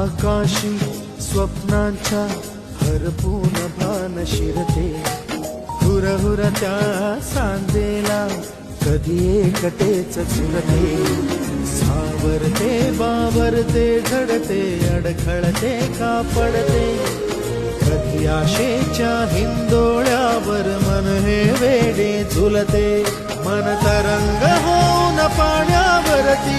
आकाशी स्वप्नांच्या हरपून भान शिरते. हुरहुर त्या सांजेला कधी एकटेच चुरते सावरते बावरते झडते अडखळते का पडते कधी आशेच्या हिंदोळ्यावर मन हे वेडे झुलते. मन तरंग होऊन पाण्यावरती